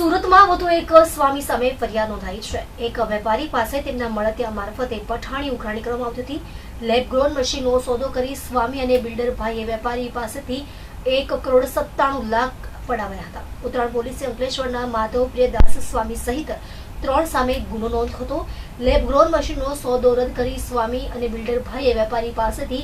સુરતમાં વધુ એક સ્વામી સામે ફરિયાદ નોંધાઈ છે. એક વેપારી પાસે તેમના મળતિયા મારફતે પઠાણી ઉઘરાણી કરવામાં આવતી હતી. લેબ ગ્રોન મશીનનો સોદો કરી સ્વામી અને બિલ્ડર ભાઈએ વેપારી પાસેથી એક કરોડ સત્તાણું લાખ પડાવ્યા હતા. ઉત્તરાયણ પોલીસે અંકલેશ્વરના માધવ પ્રિયદાસ સ્વામી સહિત ત્રણ સામે ગુનો નોંધ હતો. લેબ ગ્રોન મશીનનો સોદો રદ કરી સ્વામી અને બિલ્ડર ભાઈએ વેપારી પાસેથી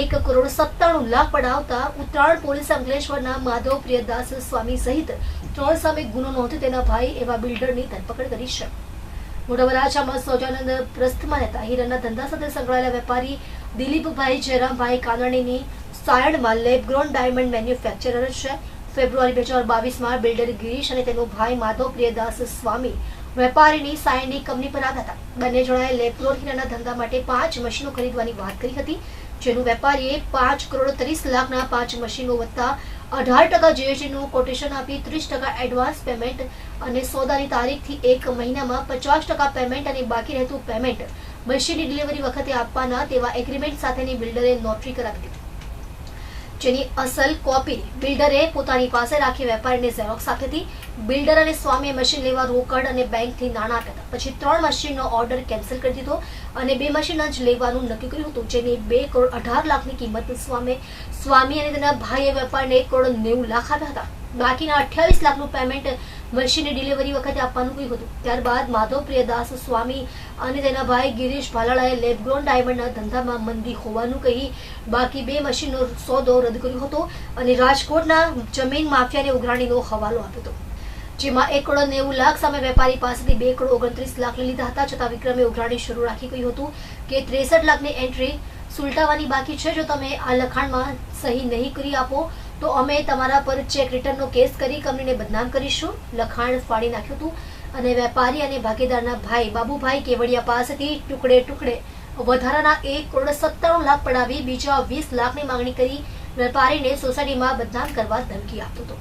એક કરોડ સત્તાણું લાખ પડાવતા ઉત્તરાયણ પોલીસ અંકલેશ્વરના માધવ પ્રિયદાસ સ્વામી સહિત ત્રણ સામે ગુનો નોંધી તેના ભાઈ એવા બિલ્ડરની ધરપકડ કરી છે. મોટા સૌજાનંદ પ્રસ્થમાં રહેતા હીરાના ધંધા સાથે સંકળાયેલા વેપારી દિલીપભાઈ જયરામભાઈ કાનાણીની સાયણમાં લેબગ્રોન ડાયમંડ મેન્યુફેક્ચરર છે. ફેબ્રુઆરી બે હજાર બાવીસમાં બિલ્ડર ગિરીશ અને તેનો ભાઈ માધવ પ્રિયદાસ સ્વામી વેપારીની સાયની કંપની પર આવ્યા બંને જણાએ હીરાના ધંધા માટે પાંચ મશીનો ખરીદવાની વાત કરી હતી, જેનું વેપારીએ પાંચ કરોડ ત્રીસ લાખના પાંચ મશીનો વત્તા અઢાર ટકા જીએસટીનું કોટેશન આપી ત્રીસ ટકા એડવાન્સ પેમેન્ટ અને સોદાની તારીખથી એક મહિનામાં પચાસ ટકા પેમેન્ટ અને બાકી રહેતું પેમેન્ટ મશીનની ડિલિવરી વખતે આપવાના તેવા એગ્રીમેન્ટ સાથેની બિલ્ડરે નોટરી કરાવી હતી જેની અસલ કોપી બિલ્ડરે પોતાની પાસે રાખી વેપારીને ઝેરોક્સ આપી હતી. બિલ્ડર અને સ્વામીએ મશીન લેવા રોકડ અને બેંકથી નાણાં આપ્યા હતા. પછી ત્રણ મશીનનો ઓર્ડર કેન્સલ કરી દીધો અને બે મશીન જ લેવાનું નક્કી કર્યું હતું, જેની બે કરોડ અઢાર લાખની કિંમત સ્વામી સ્વામી અને તેના ભાઈએ વેપારીને એક કરોડ નેવું લાખ આપ્યા હતા. બાકીના અઠ્યાવીસ લાખનું પેમેન્ટ મશીનની ડિલિવરી વખતે આપવાનું કહ્યું હતું. ત્યારબાદ માધવપ્રિય દાસ સ્વામી અને તેના ભાઈ ગિરીશ ભાલાળાએ લેબગ્રોન ડાયમંડના ધંધામાં મંદી હોવાનું કહી બાકી બે મશીનનો સોદો રદ કર્યો હતો અને રાજકોટના જમીન માફિયાને ઉઘરાણીનો હવાલો આપ્યો હતો. જેમાં એક કરોડ નેવું લાખ સામે વેપારી પાસેથી બે કરોડ ઓગણત્રીસ લાખ લીધા હતા. છતાં વિક્રમે ઉઘરાણી શરૂ રાખી કહ્યું હતું કે ત્રેસઠ લાખની એન્ટ્રી સુલટાવાની બાકી છે. જો તમે આ લખાણમાં સહી નહીં કરી આપો તો અમે તમારા પર ચેક રિટર્નનો કેસ કરી, કંપનીને બદનામ કરીશું. લખાણ ફાડી નાખ્યું હતું અને વેપારી અને ભાગીદારના ભાઈ, બાબુભાઈ કેવડિયા પાસેથી ટુકડે ટુકડે વધારાના એક કરોડ સત્તાણું લાખ પડાવી બીજા વીસ લાખની માંગણી કરી વેપારીને સોસાયટીમાં બદનામ કરવા ધમકી આપતો હતો.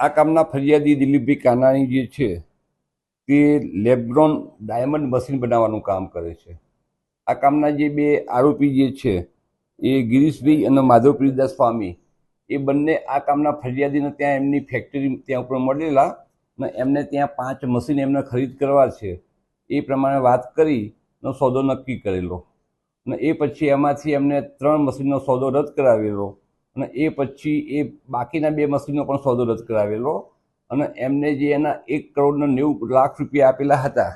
આ કામના ફરિયાદી દિલીપભાઈ કાનાણી જે છે, તે લેબ્રોન ડાયમંડ મશીન બનાવવાનું કામ કરે છે. આ કામના જે બે આરોપી જે છે એ ગિરીશભાઈ અને માધવપ્રીદાસ સ્વામી, એ બંને આ કામના ફરિયાદીને ત્યાં એમની ફેક્ટરી ત્યાં ઉપર મળેલા ને એમને ત્યાં પાંચ મશીન એમને ખરીદ કરવા છે. એ પ્રમાણે વાત કરી નો સોદો નક્કી કરેલો. અને એ પછી એમાંથી એમને ત્રણ મશીનનો સોદો રદ કરાવેલો. અને એ પછી એ બાકીના બે મશીનનો પણ સોદો રદ કરાવેલો. અને એમને જે એના એક કરોડના નેવું લાખ રૂપિયા આપેલા હતા,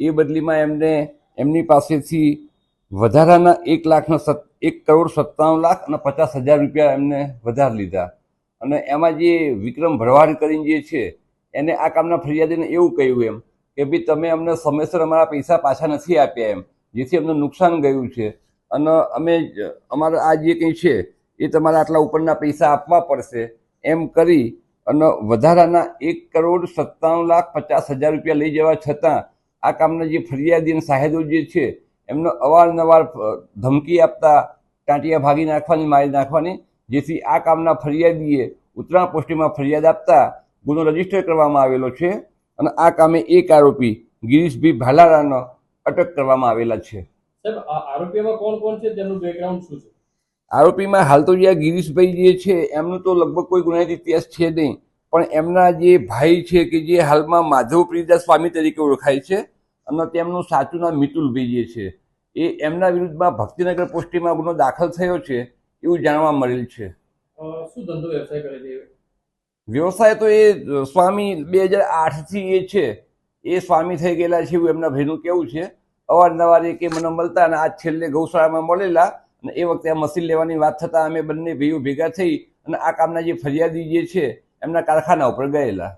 એ બદલીમાં એમને એમની પાસેથી વધારાના એક લાખના સત, એક કરોડ સત્તાણું લાખ અને પચાસ હજાર રૂપિયા એમને વધારે લીધા. અને એમાં જે વિક્રમ ભરવાડ કરીને જે છે, એને આ કામના ફરિયાદીને એવું કહ્યું એમ કે ભાઈ તમે અમને સમયસર અમારા પૈસા પાછા નથી આપ્યા એમ, જેથી અમને નુકસાન ગયું છે. અને અમે અમારા આ જે કંઈ છે, એ તમારા આટલા ઉપરના પૈસા આપવા પડશે એમ કરી અને વધારાના એક કરોડ સત્તાણું લાખ પચાસ હજાર રૂપિયા લઈ જવા છતાં આ કામના જે ફરિયાદી અને સાહેદો જે છે એમને અવારનવાર ધમકી આપતા ટાંટિયા ભાગી નાખવાની મારી નાખવાની જેથી આ કામના ફરિયાદીએ ઉત્તરાયણ પોસ્ટીમાં ફરિયાદ આપતા ગુનો રજિસ્ટર કરવામાં આવેલો છે અને આ કામે એક આરોપી ગિરીશભાઈ ભાલારાનો અટક કરવામાં આવેલા છે. આરોપીમાં કોણ કોણ છે? તેમનું બેકગ્રાઉન્ડ શું છે? આરોપીમાં હાલ તો જે ગિરીશભાઈ જે છે એમનું તો લગભગ કોઈ ગુનાહિત ઇતિહાસ છે નહીં. પણ એમના જે ભાઈ છે કે જે હાલમાં માધવ પ્રિયદાસ સ્વામી તરીકે ઓળખાય છે અને તેમનું સાચું નામ મિતુલભાઈ જે છે. એ એમના વિરુદ્ધમાં ભક્તિનગર પોસ્ટીમાં ગુનો દાખલ થયો છે એવું જાણવા મળેલ છે. શું ધંધો વ્યવસાય કરે છે વ્યવસાય તો એ સ્વામી બે હજાર આઠથી એ છે. એ સ્વામી થઈ ગયેલા છે એવું એમના ભાઈનું કેવું છે. અવારનવાર એ કે મને મળતા અને આજ છેલ્લે ગૌશાળામાં મળેલા અને એ વખતે આ મશીન લેવાની વાત થતાં અમે બંને ભાઈઓ ભેગા થઈ અને આ કામના જે ફરિયાદી જે છે એમના કારખાના ઉપર ગયેલા.